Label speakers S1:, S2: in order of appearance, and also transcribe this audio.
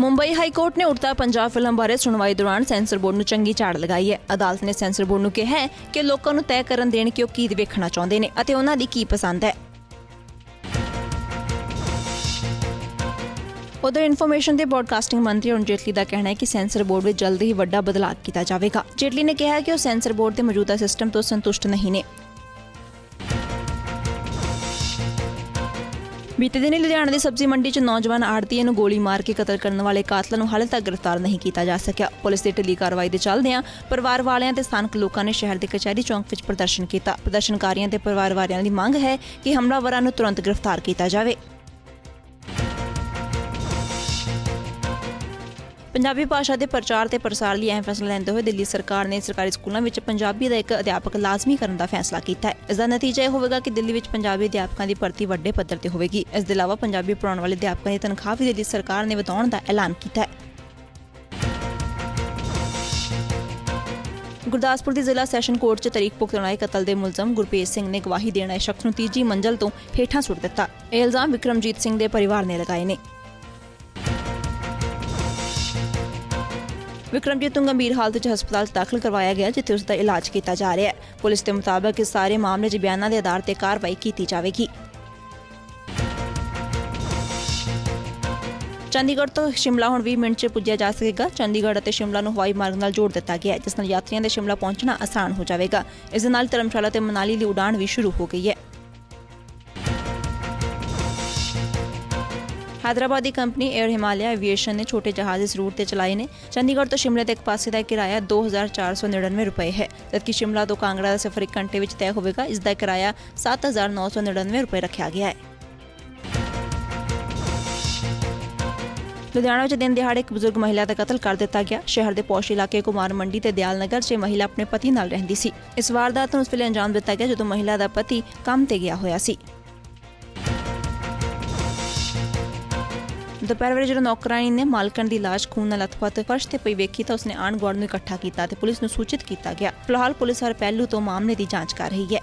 S1: Mumbai high court ਨੇ Udta Punjab film ਬਾਰੇ ਸੁਣਵਾਈ ਦੌਰਾਨ ਸੈਂਸਰ ਬੋਰਡ ਨੂੰ ਚੰਗੀ ਝਾੜ ਲਗਾਈ ਹੈ। ਅਦਾਲਤ ਨੇ ਸੈਂਸਰ ਬੋਰਡ ਨੂੰ ਕਿਹਾ ਹੈ ਕਿ ਲੋਕਾਂ ਨੂੰ ਤੈਅ ਕਰਨ ਦੇਣ ਕਿ ਉਹ ਕੀ ਵੇਖਣਾ ਚਾਹੁੰਦੇ ਨੇ ਅਤੇ ਉਹਨਾਂ ਦੀ ਕੀ ਪਸੰਦ ਹੈ। ਉਧਰ ਇਨਫੋਰਮੇਸ਼ਨ ਤੇ ਬ੍ਰਾਡਕਾਸਟਿੰਗ ਮੰਤਰੀ ਅਰੁਣ ਜੇਟਲੀ ਦਾ ਕਹਿਣਾ ਹੈ ਕਿ ਸੈਂਸਰ ਬੋਰਡ ਵਿੱਚ ਜਲਦੀ ਹੀ ਵੱਡਾ ਬਦਲਾਅ ਕੀਤਾ ਜਾਵੇਗਾ। ਜੇਟਲੀ ਨੇ ਕਿਹਾ ਕਿ ਉਹ ਸੈਂਸਰ ਬੋਰਡ ਦੇ ਮੌਜੂਦਾ ਸਿਸਟਮ ਤੋਂ ਸੰਤੁਸ਼ਟ ਨਹੀਂ ਨੇ। ਬੀਤੇ ਦਿਨੀ ਲੁਧਿਆਣਾ ਦੀ ਸਬਜ਼ੀ ਮੰਡੀ 'ਚ ਨੌਜਵਾਨ ਆੜਤੀਏ ਨੂੰ ਗੋਲੀ ਮਾਰ ਕੇ ਕਤਲ ਕਰਨ ਵਾਲੇ ਕਾਤਲਾਂ ਨੂੰ ਹਾਲੇ ਤੱਕ ਗ੍ਰਿਫਤਾਰ ਨਹੀਂ ਕੀਤਾ ਜਾ ਸਕਿਆ। ਪੁਲਿਸ ਦੀ ਢਿੱਲੀ ਕਾਰਵਾਈ ਦੇ ਚੱਲਦਿਆਂ ਪਰਿਵਾਰ ਵਾਲਿਆਂ ਤੇ ਸਥਾਨਕ ਲੋਕਾਂ ਨੇ ਸ਼ਹਿਰ ਦੇ ਕਚਹਿਰੀ ਚੌਂਕ ਵਿੱਚ ਪ੍ਰਦਰਸ਼ਨ ਕੀਤਾ। ਪ੍ਰਦਰਸ਼ਨਕਾਰੀਆਂ ਤੇ ਪਰਿਵਾਰ ਵਾਲਿਆਂ ਦੀ ਮੰਗ ਹੈ ਕਿ ਹਮਲਾਵਰਾਂ ਨੂੰ ਤੁਰੰਤ ਗ੍ਰਿਫਤਾਰ ਕੀਤਾ ਜਾਵੇ। ਪੰਜਾਬੀ ਭਾਸ਼ਾ ਦੇ ਪ੍ਰਚਾਰ ਤੇ ਪ੍ਰਸਾਰ ਲਈ ਅਹਿਮ ਫੈਸਲਾ ਲੈਂਦੇ ਹੋਏ ਦਿੱਲੀ ਸਰਕਾਰ ਨੇ ਸਰਕਾਰੀ ਸਕੂਲਾਂ ਵਿੱਚ ਪੰਜਾਬੀ ਦਾ ਇੱਕ ਅਧਿਆਪਕ ਲਾਜ਼ਮੀ ਕਰਨ ਦਾ ਫੈਸਲਾ ਕੀਤਾ ਹੈ। ਇਸ ਦਾ ਨਤੀਜਾ ਇਹ ਹੋਵੇਗਾ ਕਿ ਦਿੱਲੀ ਵਿੱਚ ਪੰਜਾਬੀ ਅਧਿਆਪਕਾਂ ਦੀ ਭਰਤੀ ਵੱਡੇ ਪੱਧਰ ਤੇ ਹੋਵੇਗੀ। ਇਸ ਦੇ ਇਲਾਵਾ ਪੰਜਾਬੀ ਪੜਾਉਣ ਵਾਲੇ ਅਧਿਆਪਕਾਂ ਦੀ ਤਨਖਾਹ ਵੀ ਦਿੱਲੀ ਸਰਕਾਰ ਨੇ ਵਧਾਉਣ ਦਾ ਐਲਾਨ ਕੀਤਾ ਹੈ। ਗੁਰਦਾਸਪੁਰ ਦੀ ਜ਼ਿਲ੍ਹਾ ਸੈਸ਼ਨ ਕੋਰਟ 'ਚ ਤਰੀਕ ਪੁਖਤਣ ਆਏ ਕਤਲ ਦੇ ਮੁਲਜ਼ਮ ਗੁਰਪ੍ਰੀਤ ਸਿੰਘ ਨੇ ਗਵਾਹੀ ਦੇਣ ਆਏ ਸ਼ਖਸ ਨੂੰ ਤੀਜੀ ਮੰਜ਼ਲ ਤੋਂ ਹੇਠਾਂ ਸੁੱਟ ਦਿੱਤਾ। ਇਹ ਇਲਜ਼ਾਮ ਵਿਕਰਮਜੀਤ ਸਿੰਘ ਦੇ ਪਰਿਵਾਰ ਨੇ ਲਗਾਏ ਨੇ। ਵਿਕਰਮਜੀਤ ਨੂੰ ਗੰਭੀਰ ਹਾਲਤ 'ਚ ਹਸਪਤਾਲ 'ਚ ਦਾਖਲ ਕਰਵਾਇਆ ਗਿਆ, ਜਿੱਥੇ ਉਸ ਦਾ ਇਲਾਜ ਕੀਤਾ ਜਾ ਰਿਹਾ ਹੈ। ਪੁਲਿਸ ਦੇ ਮੁਤਾਬਕ ਇਸ ਸਾਰੇ ਮਾਮਲੇ 'ਚ ਬਿਆਨਾਂ ਦੇ ਆਧਾਰ ਤੇ ਕਾਰਵਾਈ ਕੀਤੀ ਜਾਵੇਗੀ। ਚੰਡੀਗੜ੍ਹ ਤੋਂ ਸ਼ਿਮਲਾ ਹੁਣ 20 ਮਿੰਟ 'ਚ ਪੁੱਜਿਆ ਜਾ ਸਕੇਗਾ। ਚੰਡੀਗੜ੍ਹ ਅਤੇ ਸ਼ਿਮਲਾ ਨੂੰ ਹਵਾਈ ਮਾਰਗ ਨਾਲ ਜੋੜ ਦਿੱਤਾ ਗਿਆ ਹੈ, ਜਿਸ ਨਾਲ ਯਾਤਰੀਆਂ ਦੇ ਸ਼ਿਮਲਾ ਪਹੁੰਚਣਾ ਆਸਾਨ ਹੋ ਜਾਵੇਗਾ। ਇਸ ਦੇ ਨਾਲ ਧਰਮਸ਼ਾਲਾ ਤੇ ਮਨਾਲੀ ਲਈ ਉਡਾਣ ਵੀ ਸ਼ੁਰੂ ਹੋ ਗਈ ਹੈ। ਹੈਦਰਾਬਾਦ ਦੀ ਕੰਪਨੀ 에ਅਰ ਹਿਮਾਲਿਆ ਐਵੀਏਸ਼ਨ ਨੇ ਛੋਟੇ ਜਹਾਜ਼ ਇਸ ਰੂਟ ਤੇ ਚਲਾਏ ਨੇ ਚੰਡੀਗੜ੍ਹ ਤੋਂ ਸ਼ਿਮਲੇ ਤੱਕ ਪਾਸੇ ਦਾ ਕਿਰਾਇਆ 2499 ਰੁਪਏ ਹੈ ਜਦਕਿ ਸ਼ਿਮਲਾ ਤੋਂ ਕਾਂਗੜਾ ਦਾ ਸਫ਼ਰ 1 ਘੰਟੇ ਵਿੱਚ ਤੈਅ ਹੋਵੇਗਾ ਇਸ ਦਾ ਕਿਰਾਇਆ 7999 ਰੁਪਏ ਰੱਖਿਆ ਗਿਆ ਹੈ ਲੁਧਿਆਣਾ ਵਿੱਚ ਦਿਨ ਦਿਹਾੜੇ ਇੱਕ ਬਜ਼ੁਰਗ ਮਹਿਲਾ ਦਾ ਕਤਲ ਕਰ ਦਿੱਤਾ ਗਿਆ ਸ਼ਹਿਰ ਦੇ ਪੌਸ਼ ਇਲਾਕੇ ਕੁਮਾਰ ਮੰਡੀ ਤੇ ਦਿਆਲ ਨਗਰ 'ਚ ਇਹ ਮਹਿਲਾ ਆਪਣੇ ਪਤੀ ਨਾਲ ਰਹਿੰਦੀ ਸੀ ਇਸ ਵਾਰਦਾਤ ਨੂੰ ਉਸ ਵੇਲੇ ਅੰਜਾਮ ਦਿੱਤਾ ਗਿਆ ਜਦੋਂ ਮਹਿਲਾ ਦਾ ਪਤੀ ਕੰਮ ਤੇ ਗਿਆ ਹੋਇਆ ਸੀ ਦੁਪਹਿਰ ਵੇਲੇ ਜਦੋਂ ਨੌਕਰਾਨੀ ਨੇ ਮਾਲਕਣ ਦੀ ਲਾਸ਼ ਖੂਨ ਨਾਲ ਲਥਪਥ ਫਰਸ਼ ਤੇ ਪਈ ਵੇਖੀ ਤਾਂ ਉਸਨੇ ਆਣ ਗੁਆਂਢ ਨੂੰ ਇਕੱਠਾ ਕੀਤਾ ਤੇ ਪੁਲਿਸ ਨੂੰ ਸੂਚਿਤ ਕੀਤਾ ਗਿਆ। ਫਿਲਹਾਲ ਪੁਲਿਸ ਹਰ ਪਹਿਲੂ ਤੋਂ ਮਾਮਲੇ ਦੀ ਜਾਂਚ ਕਰ ਰਹੀ ਹੈ।